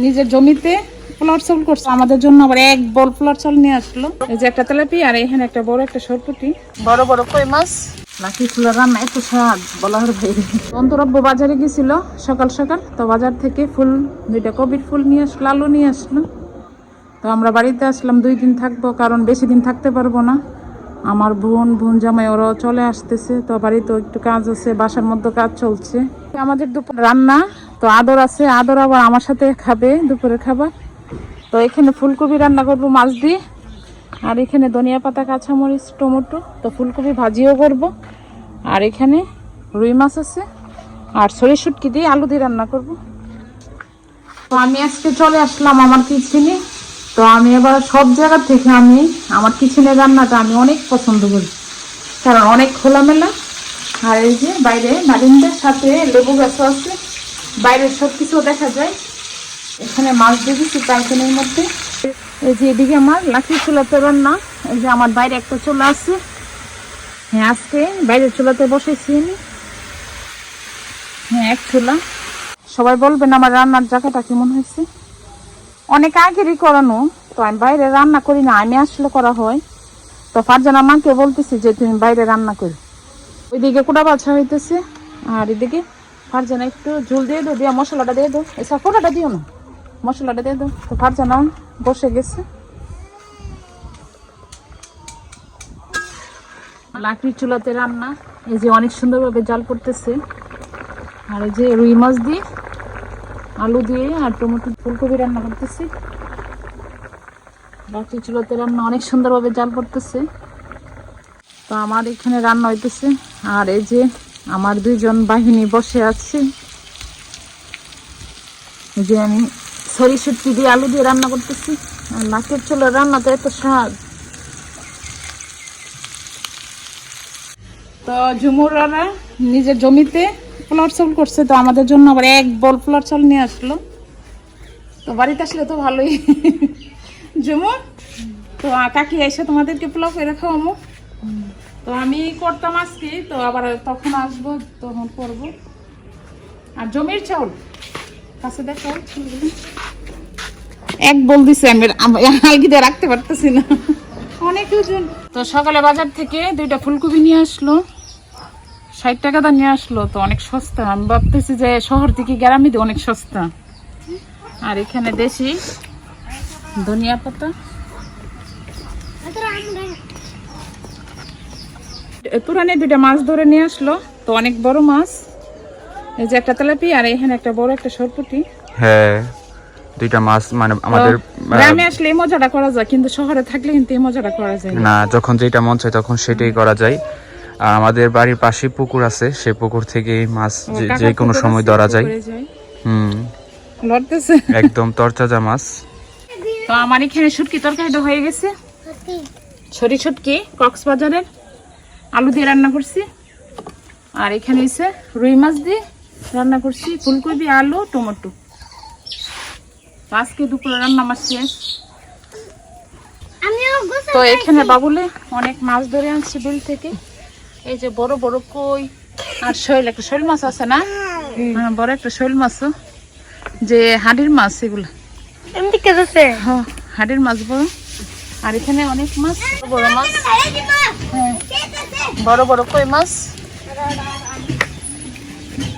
নিজের জমিতে ফ্লাওয়ার চাল করছে। আমাদের জন্য আবার এক বল ফ্লাওয়ার চাল নিয়ে আসলো। এই যে একটা তেলাপি আর এখানে একটা বড় একটা সরপুটি। বড় বড় কই মাছ? লাকি ফুলের রান্না এত স্বাদ বলার বাইরে অন্তরব্য বাজারে গেছিল সকাল সকাল তো বাজার থেকে ফুল দুইটা কবির ফুল নিয়ে আসলো আলু নিয়ে আসলো। তো আমরা বাড়িতে আসলাম দুই দিন থাকব কারণ বেশি দিন থাকতে পারব না। আমার বোন বোন জামাই, ওরাও চলে আসতেছে। তো বাড়িতেও একটু কাজ আছে, বাসার মধ্যে কাজ চলছে। আমাদের দুপুর রান্না, তো আদর আছে, আদর আবার আমার সাথে খাবে দুপুরের খাবার। তো এখানে ফুলকপি রান্না করব, মাছ দিয়ে। আর এখানে ধনিয়া পাতা, কাঁচামরিচ, টমেটো। তো ফুলকপি ভাজিও করব। আর এখানে রুই মাছ আছে। আর সরি শুটকি দিয়ে আলু দিয়ে রান্না করব। তো আমি আজকে চলে আসলাম আমার কিচেনে। তো আমি এবার সব জায়গা থেকে আমি আমার কিচেনের রান্নাটা আমি অনেক পছন্দ করি। কারণ অনেক খোলামেলা। আর এই যে বাইরে বারিন্দার সাথে লেবু গাছও আছে। বাইরের সব কিছু দেখা যায়। এখানে মাছ দেখেছি পাইকানের মধ্যে। এই যে এদিকে আমার লাঠি চুলাতে রান্না। এই যে আমার বাইরে একটা চুলা আছে। হ্যাঁ আজকে বাইরের চুলাতে বসেছি আমি। হ্যাঁ এক চুলা। সবাই বলবেন আমার রান্নার জায়গাটা কেমন হয়েছে? অনেক আগেরই করানো, তো আমি বাইরে রান্না করি না, আমি আসলে করা হয়। তো ফারজান আমাকে বলতেছি যে, তুমি বাইরে রান্না করি। ওইদিকে কোটা বাছা হইতেছে, আর এদিকে ফারজানা একটু ঝুল দিয়ে দো দিয়া মশলাটা দিয়ে দো এসব ফোটাটা দিও না, মশলাটা দিয়ে দাও। তো ফারজানা বসে গেছে। লাকড়ির চুলাতে রান্না, এই যে অনেক সুন্দরভাবে জাল পড়তেছে আর এই যে রুই মাছ দিয়ে আলু দিয়ে আর টমেটো ফুলকপি রান্না করতেছি। লাকড়ির চুলাতে রান্না অনেক সুন্দরভাবে জাল করতেছে তো আমার এখানে রান্না হইতেছে। আর এই যে আমার দুইজন বাহিনী বসে আছে। যে আমি সরি সুটকি দিয়ে আলু দিয়ে রান্না করতেছি। আর লাকের চুলের রান্নাতে এত স্বাদ। তো ঝুমুরারা নিজের জমিতে ফ্লাওয়ার চাল করছে, তো আমাদের জন্য আবার এক বল ফ্লাওয়ার চাল নিয়ে আসলো। তো বাড়িতে আসলে তো ভালোই। জমু, তো কাকি এসে তোমাদেরকে পোলাও করে খাওয়াবো। তো আমি করতাম আজকে, তো আবার তখন আসব, তখন করব। আর জমির চাউল কাছে দেখো এক বল দিছে আমি আলগিতে রাখতে পারতেছি না। অনেক ওজন তো সকালে বাজার থেকে দুইটা ফুলকপি নিয়ে আসলো। ষাট টাকা দা নিয়ে আসলো তো অনেক সস্তা। আমি ভাবতেছি যে শহর থেকে গ্রামে দিয়ে অনেক সস্তা। আর এখানে দেশি ধনিয়া পাতা। তুরানে দুইটা মাছ ধরে নিয়ে আসলো তো অনেক বড় মাছ। এই যে একটা তেলাপি আর এখানে একটা বড় একটা সরপুটি। হ্যাঁ দুইটা মাছ মানে আমাদের গ্রামে আসলে এই মজাটা করা যায় কিন্তু শহরে থাকলে কিন্তু এই মজাটা করা যায় না। না যখন যেটা মন চায় তখন সেটাই করা যায়। আর আমাদের বাড়ির পাশে পুকুর আছে সেই পুকুর থেকে মাছ যে- কোনো সময় ধরা যায়। হুম। লড়তেছে একদম তরতাজা মাছ। তো আমার এখানে শুটকি তরকারিটা হয়ে গেছে। ছড়ি ছুটকি কক্সবাজারের। আলু দিয়ে রান্না করছি। আর এখানে এসে রুই মাছ দিয়ে রান্না করছি। ফুলকপি আলু টমেটো। আজকে দুপুরে রান্না আমার শেষ তো এখানে বাবুলে অনেক মাছ ধরে আনছে বিল থেকে। এই যে বড় বড় কই? আর শৈল একটা শৈল মাছ আছে না? হ্যাঁ, বড় একটা শৈল মাছও যে হাড়ির মাছ এগুলো। হ্যাঁ, হাড়ের মাছ বড়। আর এখানে অনেক মাছ। বড় মাছ। হ্যাঁ, বড় বড় কই মাছ?